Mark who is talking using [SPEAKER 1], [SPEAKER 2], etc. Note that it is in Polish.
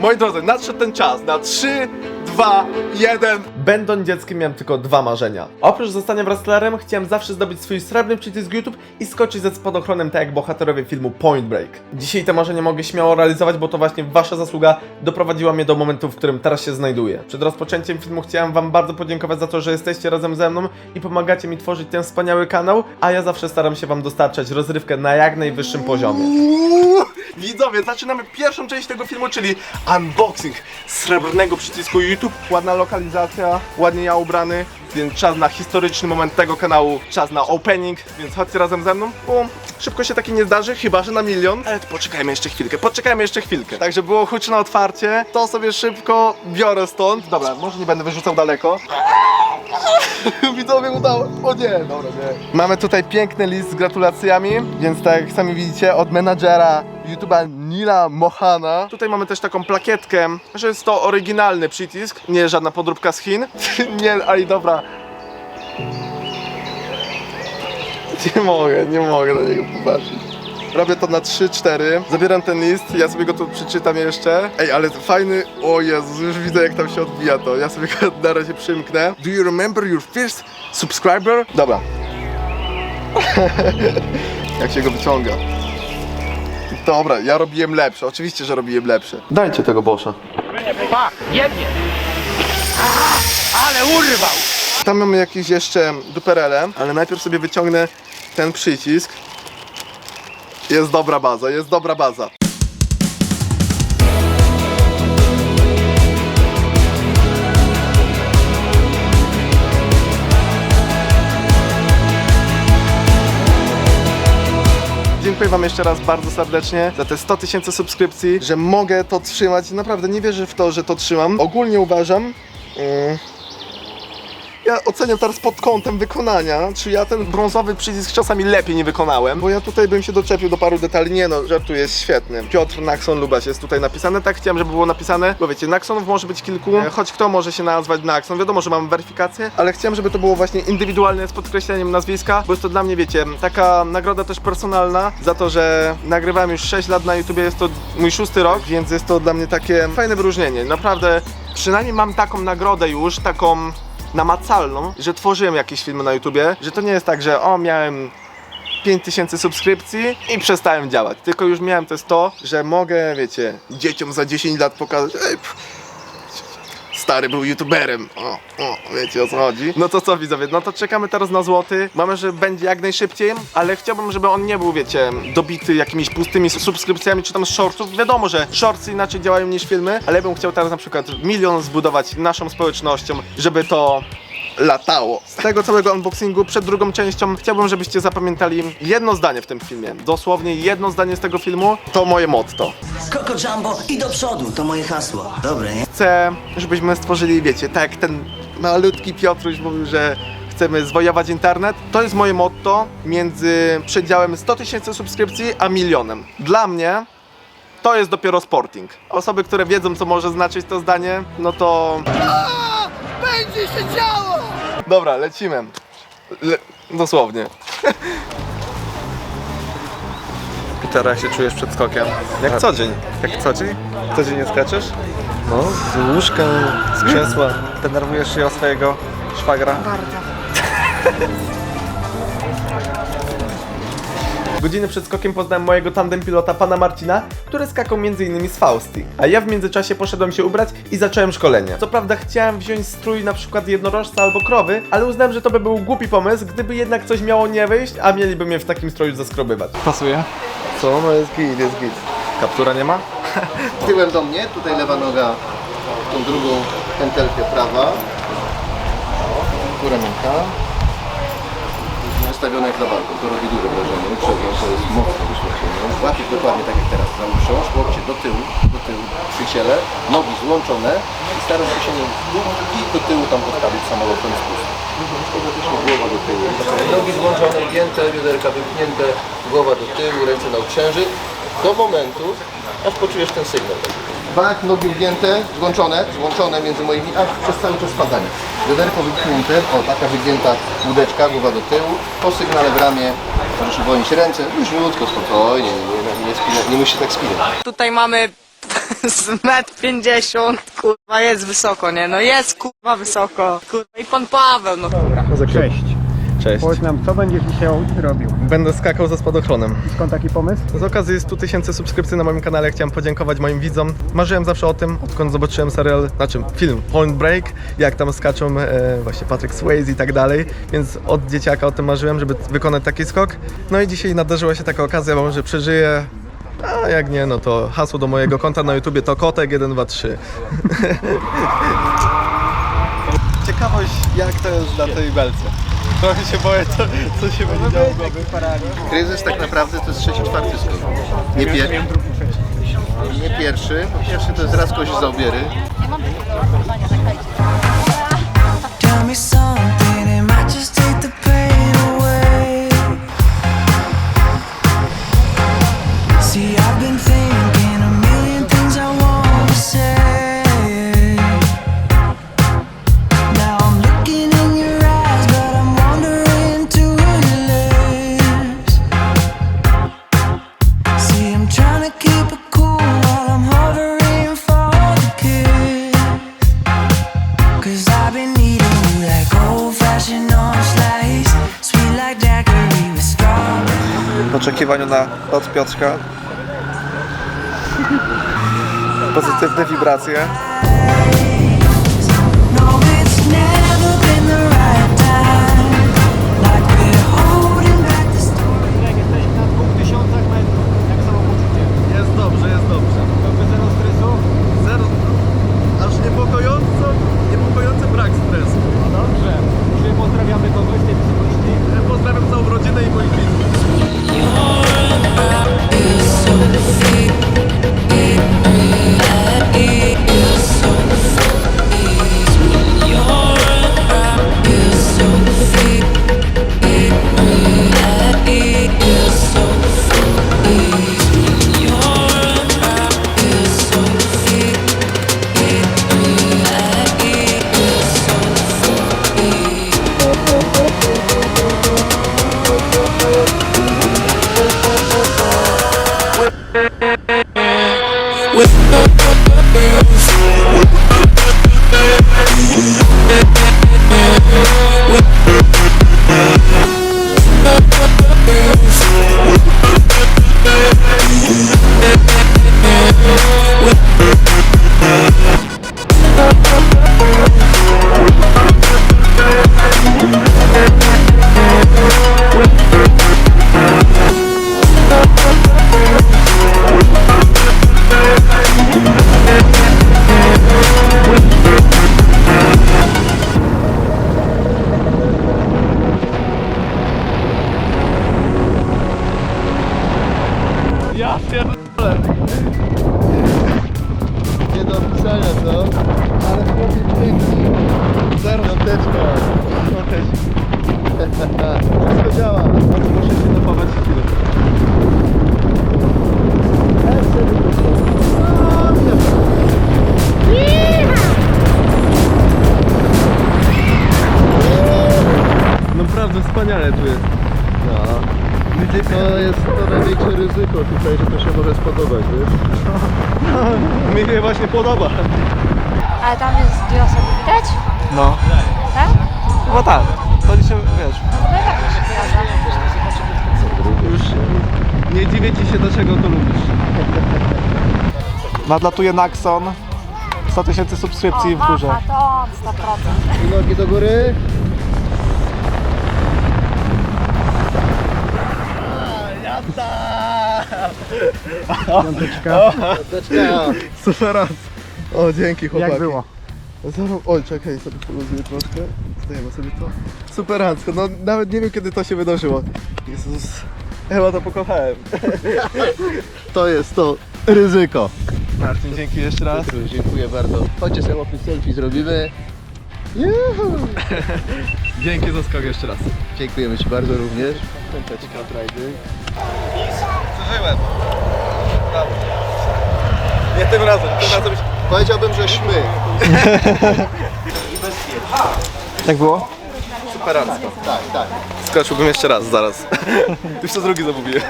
[SPEAKER 1] Moi drodzy, nadszedł ten czas na 3, 2, 1. Będąc dzieckiem miałem tylko dwa marzenia. Oprócz zostania wrestlerem, chciałem zawsze zdobyć swój srebrny przycisk YouTube i skoczyć ze spadochronem tak jak bohaterowie filmu Point Break. Dzisiaj te marzenie mogę śmiało realizować, bo to właśnie wasza zasługa doprowadziła mnie do momentu, w którym teraz się znajduję. Przed rozpoczęciem filmu chciałem wam bardzo podziękować za to, że jesteście razem ze mną i pomagacie mi tworzyć ten wspaniały kanał, a ja zawsze staram się wam dostarczać rozrywkę na jak najwyższym poziomie. Widzowie, zaczynamy pierwszą część tego filmu, czyli unboxing srebrnego przycisku YouTube. Ładna lokalizacja, ładnie ja ubrany, więc czas na historyczny moment tego kanału, czas na opening, więc chodźcie razem ze mną, bo szybko się taki nie zdarzy, chyba że na milion. Ale poczekajmy jeszcze chwilkę, poczekajmy jeszcze chwilkę. Także było huczne otwarcie, to sobie szybko biorę stąd. Dobra, może nie będę wyrzucał daleko. Widzowie udało. O nie, dobra, nie. Mamy tutaj piękny list z gratulacjami, więc tak jak sami widzicie, od menadżera YouTube'a Nila Mohana. Tutaj mamy też taką plakietkę, że jest to oryginalny przycisk, nie żadna podróbka z Chin. nie, ale dobra. Nie mogę, nie mogę na niego popatrzeć. Robię to na 3-4. Zabieram ten list, ja sobie go tu przeczytam jeszcze. Ej, ale fajny. O Jezus, już widzę jak tam się odbija to. Ja sobie go na razie przymknę. Do you remember your first subscriber? Dobra. jak się go wyciąga. Dobra, ja robiłem lepsze. Oczywiście, że robiłem lepsze. Dajcie tego bosza.
[SPEAKER 2] Pa, jednie. Aha, ale urwał.
[SPEAKER 1] Tam mamy jakieś jeszcze duperele, ale najpierw sobie wyciągnę ten przycisk. Jest dobra baza, jest dobra baza. Dziękuję Wam jeszcze raz bardzo serdecznie za te 100 tysięcy subskrypcji, że mogę to trzymać. Naprawdę nie wierzę w to, że to trzymam. Ogólnie uważam, mm, ja oceniam teraz pod kątem wykonania, czy ja ten brązowy przycisk czasami lepiej nie wykonałem, bo ja tutaj bym się doczepił do paru detali. Nie no, żartu jest świetny. Piotr Naxon Lubas jest tutaj napisane, tak chciałem, żeby było napisane, bo wiecie, Naxonów może być kilku, e, choć kto może się nazwać Naxon, wiadomo, że mam weryfikację, ale chciałem, żeby to było właśnie indywidualne z podkreśleniem nazwiska, bo jest to dla mnie, wiecie, taka nagroda też personalna za to, że nagrywałem już 6 lat na YouTubie, jest to mój szósty rok, więc jest to dla mnie takie fajne wyróżnienie. Naprawdę, przynajmniej mam taką nagrodę już, taką namacalną, że tworzyłem jakieś filmy na YouTubie, że to nie jest tak, że o miałem 5000 subskrypcji i przestałem działać. Tylko już miałem to jest to, że mogę, wiecie, dzieciom za 10 lat pokazać, ej, pff, stary był youtuberem. O, o, wiecie o co chodzi. No to co widzowie, no to czekamy teraz na złoty. Mamy, że będzie jak najszybciej, ale chciałbym, żeby on nie był, wiecie, dobity jakimiś pustymi subskrypcjami czy tam z shortsów. Wiadomo, że shortsy inaczej działają niż filmy, ale bym chciał teraz na przykład milion zbudować naszą społecznością, żeby to latało. Z tego całego unboxingu przed drugą częścią chciałbym, żebyście zapamiętali jedno zdanie w tym filmie. Dosłownie jedno zdanie z tego filmu to moje motto.
[SPEAKER 3] Coco Jumbo i do przodu, to moje hasło. Dobre, nie?
[SPEAKER 1] chcę, żebyśmy stworzyli, wiecie, tak jak ten malutki Piotruś mówił, że chcemy zwojować internet. To jest moje motto między przedziałem 100 tysięcy subskrypcji a milionem. Dla mnie to jest dopiero sporting. Osoby, które wiedzą, co może znaczyć to zdanie, no to...
[SPEAKER 2] Będzie się działo.
[SPEAKER 1] Dobra, lecimy. Le... Dosłownie. Peter, jak się czujesz przed skokiem? Jak co dzień. Jak co dzień? Co dzień nie skaczesz?
[SPEAKER 4] No, z łóżka, z krzesła.
[SPEAKER 1] Denerwujesz się o swojego szwagra? Godziny przed skokiem poznałem mojego tandem pilota pana Marcina, który skakał m.in. z Fausti. A ja w międzyczasie poszedłem się ubrać i zacząłem szkolenie. Co prawda chciałem wziąć strój na przykład jednorożca albo krowy, ale uznałem, że to by był głupi pomysł, gdyby jednak coś miało nie wyjść, a mieliby mnie w takim stroju zaskrobywać.
[SPEAKER 5] Pasuje?
[SPEAKER 1] Co? No jest git, jest git. Kaptura nie ma?
[SPEAKER 4] Tyłem do mnie, tutaj lewa noga, tą drugą pętelkę prawa. Ramienka. Ustawione jak balkon, to robi duże wrażenie. Uprzedzam, to jest mocne doświadczenie. Łapiesz dokładnie tak jak teraz, uszą, łokcie do tyłu, do tyłu przy ciele, nogi złączone i starasz się nie i do tyłu tam postawić samolotem spust. Głowa do tyłu. Nogi złączone, gięte, bioderka wypchnięte, głowa do tyłu, ręce na uprzęży. Do momentu, aż poczujesz ten sygnał. Bak, nogi ugięte, złączone, złączone między moimi, a przez cały czas spadanie. Bioderko wypchnięte, o taka wygięta łódeczka, głowa do tyłu, po sygnale w ramię, możesz uwolnić ręce, luźniutko, spokojnie, nie, nie, nie, spina, nie musisz się tak spinać.
[SPEAKER 6] Tutaj mamy
[SPEAKER 5] z metr 50, kurwa, jest wysoko, nie? No jest, kurwa, wysoko. Kurwa, i pan Paweł, no kurwa.
[SPEAKER 6] Cześć.
[SPEAKER 1] Cześć.
[SPEAKER 6] Powiedz nam, co będziesz dzisiaj robił?
[SPEAKER 1] Będę skakał ze spadochronem.
[SPEAKER 6] Skąd taki pomysł?
[SPEAKER 1] Z okazji 100 tysięcy subskrypcji na moim kanale chciałem podziękować moim widzom. Marzyłem zawsze o tym, odkąd zobaczyłem serial, znaczy film Point Break, jak tam skaczą e, właśnie Patrick Swayze i tak dalej, więc od dzieciaka o tym marzyłem, żeby wykonać taki skok. No i dzisiaj nadarzyła się taka okazja, bo może przeżyję. A jak nie, no to hasło do mojego konta na YouTubie to kotek123. Ciekawość, jak to jest na tej belce. Trochę się boję, co, co się będzie działo.
[SPEAKER 4] Kryzys tak naprawdę to jest trzeci, czwarty skok. Nie, pier... nie pierwszy. Po pierwszy to jest raz kość za obiery.
[SPEAKER 7] Tell me something,
[SPEAKER 1] jest dobrze.
[SPEAKER 6] Byłby zero stresu?
[SPEAKER 1] Zero. Aż niepokojąco, niepokojący brak stresu.
[SPEAKER 6] No dobrze.
[SPEAKER 1] Ja się
[SPEAKER 4] może spodobać, wiesz?
[SPEAKER 1] Mi się właśnie podoba.
[SPEAKER 8] Ale tam jest dwie osoby widać?
[SPEAKER 1] No.
[SPEAKER 8] Tak?
[SPEAKER 1] Chyba tak. To się, wiesz,
[SPEAKER 8] No i tak to się zgadza.
[SPEAKER 1] już nie dziwię ci się, dlaczego to lubisz. Nadlatuje Naxon. 100 tysięcy subskrypcji w górze.
[SPEAKER 8] Aha, to on, 100%.
[SPEAKER 4] Nogi do góry.
[SPEAKER 6] Piąteczka.
[SPEAKER 4] Piąteczka.
[SPEAKER 1] Super raz. O, dzięki chłopaki.
[SPEAKER 6] Jak było?
[SPEAKER 1] Zaraz, oj, czekaj, sobie poluzuję troszkę. Zdajemy sobie to. Superancko, no nawet nie wiem kiedy to się wydarzyło. Jezus, chyba to pokochałem.
[SPEAKER 4] To jest to ryzyko.
[SPEAKER 1] Marcin, dzięki jeszcze raz.
[SPEAKER 4] Dziękuję bardzo. Chodźcie sobie opis selfie zrobimy. Juhu.
[SPEAKER 1] Dzięki za skok jeszcze raz.
[SPEAKER 4] Dziękujemy Ci bardzo również. Piąteczka, frajdy.
[SPEAKER 1] Przeżyłem. Nie tym razem, tym razem się...
[SPEAKER 4] Powiedziałbym, że szmy.
[SPEAKER 1] Jak było? Superancko.
[SPEAKER 4] Tak, tak.
[SPEAKER 1] Skoczyłbym jeszcze raz, zaraz. Już to drugi zamówiłem.